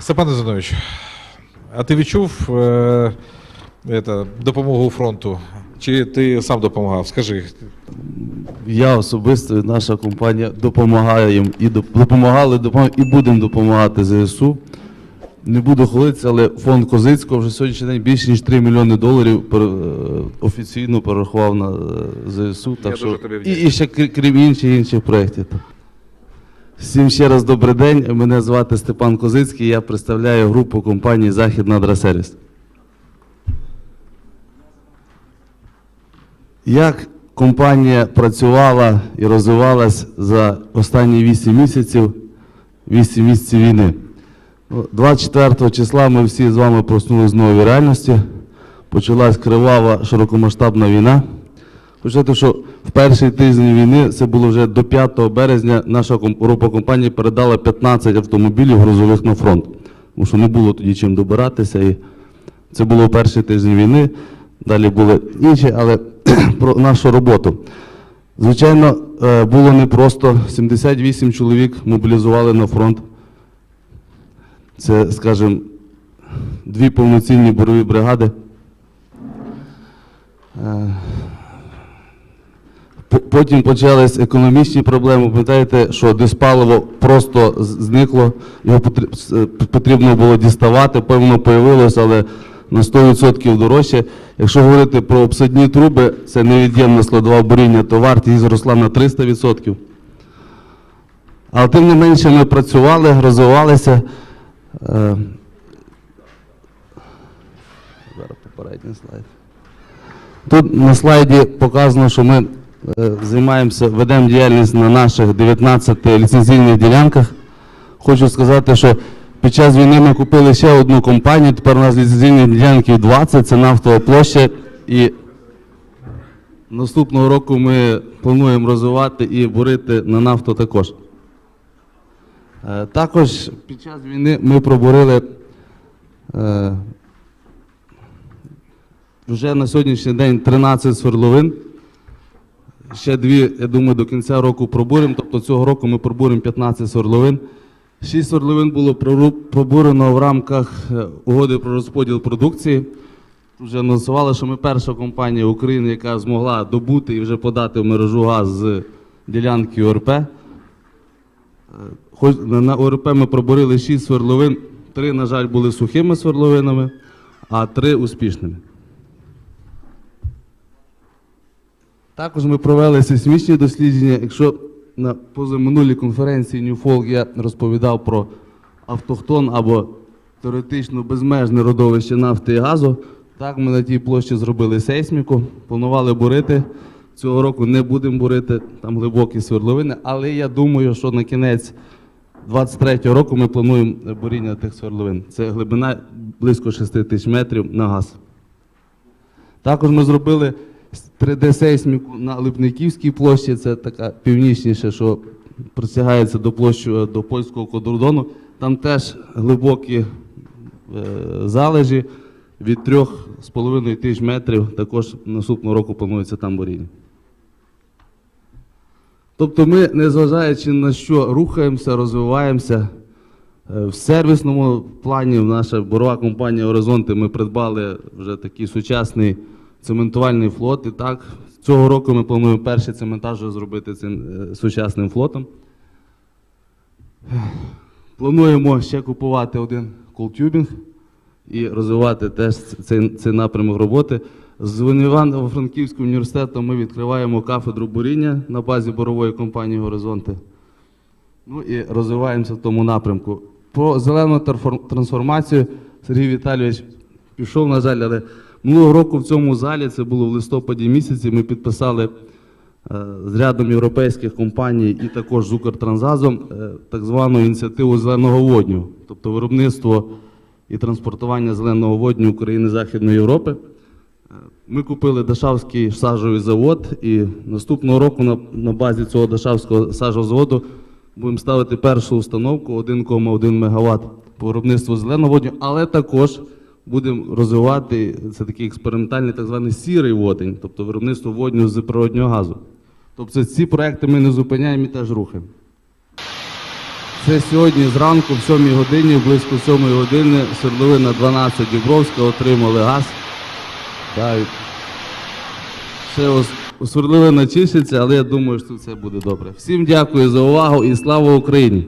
Степан Зинович, а ти відчув е, это, допомогу фронту? Чи ти сам допомагав? Скажи. Я особисто і наша компанія допомагає їм і доп- допомагали, і будемо допомагати ЗСУ. Не буду хвалитися, але фонд Козицького вже сьогоднішній день більше ніж 3 мільйони доларів е, офіційно перерахував на е, ЗСУ. Так Я що, і, і ще крім інших інших проєктів. Всім ще раз добрий день. Мене звати Степан Козицький. Я представляю групу компанії Західна Адрасервіс. Як компанія працювала і розвивалась за останні 8 місяців, 8 місяців війни? Ну, 24 числа ми всі з вами проснулися з нової реальності. Почалась кривава широкомасштабна війна. Хочу сказати, що в перший тиждень війни, це було вже до 5 березня, наша група компаній передала 15 автомобілів грузових на фронт. Тому що не було тоді чим добиратися. І це було перший тиждень війни. Далі були інші, але про нашу роботу. Звичайно, е, було непросто. 78 чоловік мобілізували на фронт. Це, скажімо, дві повноцінні борові бригади. Е, Потім почались економічні проблеми. Пам'ятаєте, що диспаливо просто зникло, його е, потрібно було діставати, певно, появилося, але на 100% дорожче. Якщо говорити про обсадні труби, це невід'ємна складова буріння, то вартість зросла на 300%. Але тим не менше ми працювали, розвивалися. Е, Зараз попередній слайд. Тут на слайді показано, що ми е, займаємося, ведемо діяльність на наших 19 ліцензійних ділянках. Хочу сказати, що під час війни ми купили ще одну компанію, тепер у нас ліцензійних ділянків 20, це нафтова площа. І наступного року ми плануємо розвивати і бурити на нафту також. Е, Також під час війни ми пробурили е, вже на сьогоднішній день 13 свердловин. Ще дві, я думаю, до кінця року пробуримо. Тобто цього року ми пробуримо 15 свердловин. Шість свердловин було пробурено в рамках е, угоди про розподіл продукції. Вже анонсували, що ми перша компанія України, яка змогла добути і вже подати в мережу газ з ділянки ОРП. Хоч на ОРП ми пробурили 6 свердловин. Три, на жаль, були сухими свердловинами, а три успішними. Також ми провели сейсмічні дослідження. Якщо на позаминулій конференції Ньюфолк я розповідав про автохтон або теоретично безмежне родовище нафти і газу, так ми на тій площі зробили сейсміку, планували бурити. Цього року не будемо бурити там глибокі свердловини, але я думаю, що на кінець 23-го року ми плануємо буріння тих свердловин. Це глибина близько 6 тисяч метрів на газ. Також ми зробили 3D-сейсміку на Липниківській площі, це така північніше, що простягається до площі е, до польського кордону. Там теж глибокі е, залежі від 3,5 тисяч метрів. Також наступного року планується там буріння. Тобто ми, незважаючи на що рухаємося, розвиваємося. Е, В сервісному плані наша борова компанія Горизонти ми придбали вже такий сучасний цементувальний флот. І так, цього року ми плануємо перший цементаж зробити цим е, сучасним флотом. Плануємо ще купувати один колтюбінг і розвивати теж цей, цей напрямок роботи. З Івано-Франківським університетом ми відкриваємо кафедру буріння на базі борової компанії Горизонти. Ну і розвиваємося в тому напрямку. По зелену трансформацію Сергій Віталійович пішов, на жаль, але минулого року в цьому залі, це було в листопаді місяці, ми підписали е, з рядом європейських компаній і також з Укртрансгазом е, так звану ініціативу зеленого водню, тобто виробництво і транспортування зеленого водню України Західної Європи. Ми купили Дашавський сажовий завод, і наступного року на, на базі цього Дашавського сажового заводу будемо ставити першу установку 1,1 МВт по виробництву зеленого водню, але також будемо розвивати це такий експериментальний так званий сірий водень, тобто виробництво водню з природнього газу. Тобто ці проекти ми не зупиняємо і теж рухаємо. Це сьогодні зранку, в 7 годині, близько 7 години, свердловина 12 Дібровська отримали газ. Так, і Ще ос- начищаться, але я думаю, що це буде добре. Всім дякую за увагу і слава Україні!